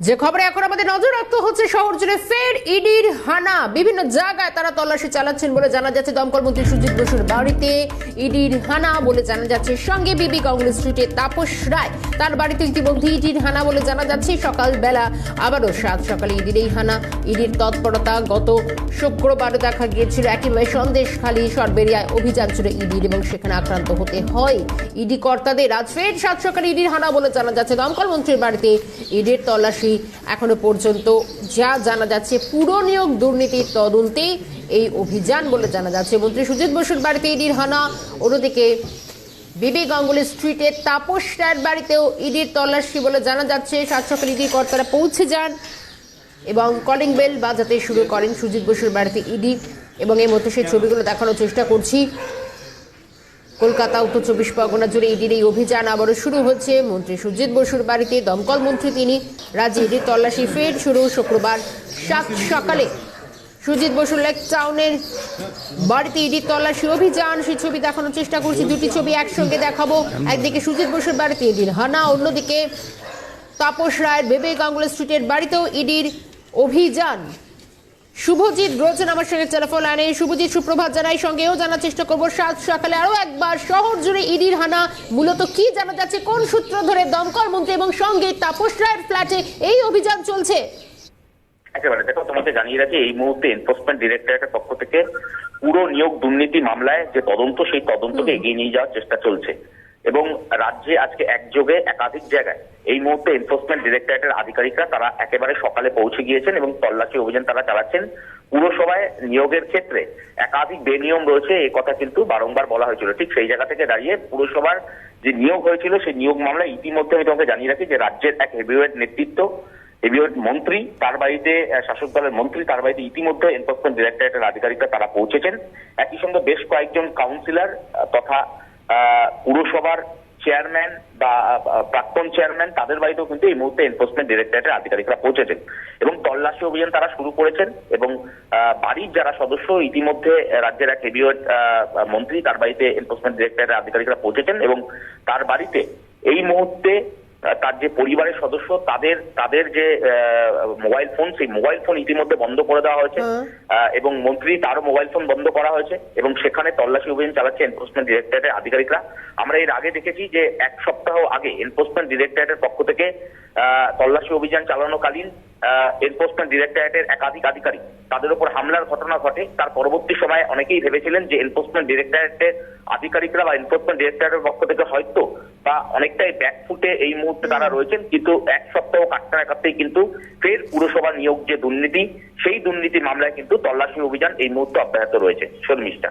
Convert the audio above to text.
যে খবরে এখন আমাদের নজর রাখতে হচ্ছে শহর জুড়ে ফের ইডির হানা। বিভিন্ন জায়গায় তারা তল্লাশি চালাচ্ছেন বলে জানা যাচ্ছে দমকল মন্ত্রী সুজিত বসুর বাড়িতে ইডির হানা বলে জানা যাচ্ছে। সঙ্গে বিবি কংগ্রেস স্ট্রিটে তাপস রায় তার বাড়িতে ইতিমধ্যে ইডির হানা বলে জানা যাচ্ছে। সকালবেলা আবারও সাত সকালে ইডির এই হানা। ইডির তৎপরতা গত শুক্রবারও দেখা গিয়েছিল। একেবারে সন্দেশ খালি সরবেরিয়ায় অভিযান ছিল ইডির এবং সেখানে আক্রান্ত হতে হয় ইডি কর্তাদের। আজ ফের সাত সকালে ইডির হানা বলে জানা যাচ্ছে। দমকল মন্ত্রীর বাড়িতে ইডির তল্লাশি এখনও পর্যন্ত যা জানা যাচ্ছে, পুরো নিয়োগ দুর্নীতির তদন্তে এই অভিযান বলে জানা যাচ্ছে। মন্ত্রী সুজিত বসুর বাড়িতে ইডির হানা, অন্যদিকে বিবি গাঙ্গুলি স্ট্রিটে তাপস রায়ের বাড়িতেও ইডির তল্লাশি বলে জানা যাচ্ছে। সাত ইডির কর্তারা পৌঁছে যান এবং কলিং বেল বাজাতে শুরু করেন সুজিত বসুর বাড়িতে ইডি এবং এই মধ্যে সেই ছবিগুলো দেখানোর চেষ্টা করছি। কলকাতা উত্তর চব্বিশ পরগনা জুড়ে ইডির এই অভিযান আবারও শুরু হচ্ছে। মন্ত্রী সুজিত বসুর বাড়িতে দমকল মন্ত্রী তিনি। রাজ্যে ইডির তল্লাশি ফের শুরু শুক্রবার সাত সকালে। সুজিত বসুর লেক টাউনের বাড়িতে ইডির তল্লাশি অভিযান। সেই ছবি দেখানোর চেষ্টা করছি। দুটি ছবি একসঙ্গে দেখাবো। একদিকে সুজিত বসুর বাড়িতে ইডির হানা, অন্যদিকে তাপস রায়ের বেবে গাঙ্গুলি স্ট্রিটের বাড়িতেও ইডির অভিযান। শুভজিৎ রয়েছেন আমার সঙ্গে টেলিফোন লাইনে শুভজিৎ সুপ্রভাত জানাই সঙ্গেও জানার চেষ্টা করব। সাত সকালে আরও একবার শহর জুড়ে ইডির হানা। মূলত কি জানা যাচ্ছে কোন সূত্র ধরে দমকল মন্ত্রী এবং সঙ্গে তাপস রায়ের ফ্ল্যাটে এই অভিযান চলছে? একেবারে দেখো তোমাকে জানিয়ে রাখি এই মুহূর্তে এনফোর্সমেন্ট ডিরেক্টরেটের পক্ষ থেকে পুরো নিয়োগ দুর্নীতি মামলায় যে তদন্ত সেই তদন্তকে এগিয়ে নিয়ে যাওয়ার চেষ্টা চলছে। এবং রাজ্যে আজকে একযোগে একাধিক জায়গায় এই মুহূর্তে এনফোর্সমেন্ট ডিরেক্টরেটের আধিকারিকরা তারা একেবারে সকালে পৌঁছে গিয়েছেন এবং তল্লাশি অভিযান তারা চালাচ্ছেন। পুরসভায় নিয়োগের ক্ষেত্রে একাধিক বেনিয়ম রয়েছে এই কথা কিন্তু বারংবার বলা হয়েছিল। ঠিক সেই জায়গা থেকে দাঁড়িয়ে পুরসভার যে নিয়োগ হয়েছিল, সেই নিয়োগ মামলায় ইতিমধ্যে আমি তোমাকে জানিয়ে রাখি যে রাজ্যের এক হেভিওয়েট নেতৃত্ব হেভিওয়েট মন্ত্রী, তার বাড়িতে শাসক দলের মন্ত্রী, তার বাড়িতে ইতিমধ্যে এনফোর্সমেন্ট ডিরেক্টরেটের আধিকারিকরা তারা পৌঁছেছেন। একই সঙ্গে বেশ কয়েকজন কাউন্সিলর তথা পুরসভার চেয়ারম্যান বা প্রাক্তন চেয়ারম্যান তাদের বাড়িতেও কিন্তু এই মুহূর্তে এনফোর্সমেন্ট ডিরেক্টরেটের আধিকারিকরা পৌঁছেছেন। এবং তল্লাশি অভিযান তারা শুরু করেছেন এবং বাড়ির যারা সদস্য ইতিমধ্যে রাজ্যের এক হেভিওয়েট মন্ত্রী তার বাড়িতে এনফোর্সমেন্ট ডিরেক্টরেটের আধিকারিকরা পৌঁছেছেন এবং তার বাড়িতে এই মুহূর্তে তার যে পরিবারের সদস্য তাদের তাদের যে মোবাইল ফোন সেই মোবাইল ফোন ইতিমধ্যে বন্ধ করে দেওয়া হয়েছে। হ্যাঁ। আহ, এবং মন্ত্রী তারও মোবাইল ফোন বন্ধ করা হয়েছে। এবং সেখানে তল্লাশি অভিযান চালাচ্ছে এনফোর্সমেন্ট ডিরেক্টরেটের আধিকারিকরা। আমরা এর আগে দেখেছি যে এক সপ্তাহ আগে এনফোর্সমেন্ট ডিরেক্টরেটের পক্ষ থেকে আহ, তল্লাশি অভিযান চালানোকালীন এনফোর্সমেন্ট ডিরেক্টরেটের একাধিক আধিকারিক, তাদের উপর হামলার ঘটনা ঘটে। তার পরবর্তী সময়ে অনেকেই ভেবেছিলেন যে এনফোর্সমেন্ট ডিরেক্টরেটের আধিকারিকরা বা এনফোর্সমেন্ট ডিরেক্টরেটের পক্ষ থেকে হয়তো বা অনেকটাই ব্যাকফুটে এই মুহূর্তে তারা রয়েছেন। কিন্তু এক সপ্তাহ কাটতে না কাটতেই কিন্তু ফের পুরসভা নিয়োগ যে দুর্নীতি, সেই দুর্নীতির মামলায় কিন্তু তল্লাশি অভিযান এই মুহূর্তে অব্যাহত রয়েছে। শর্মিষ্ঠা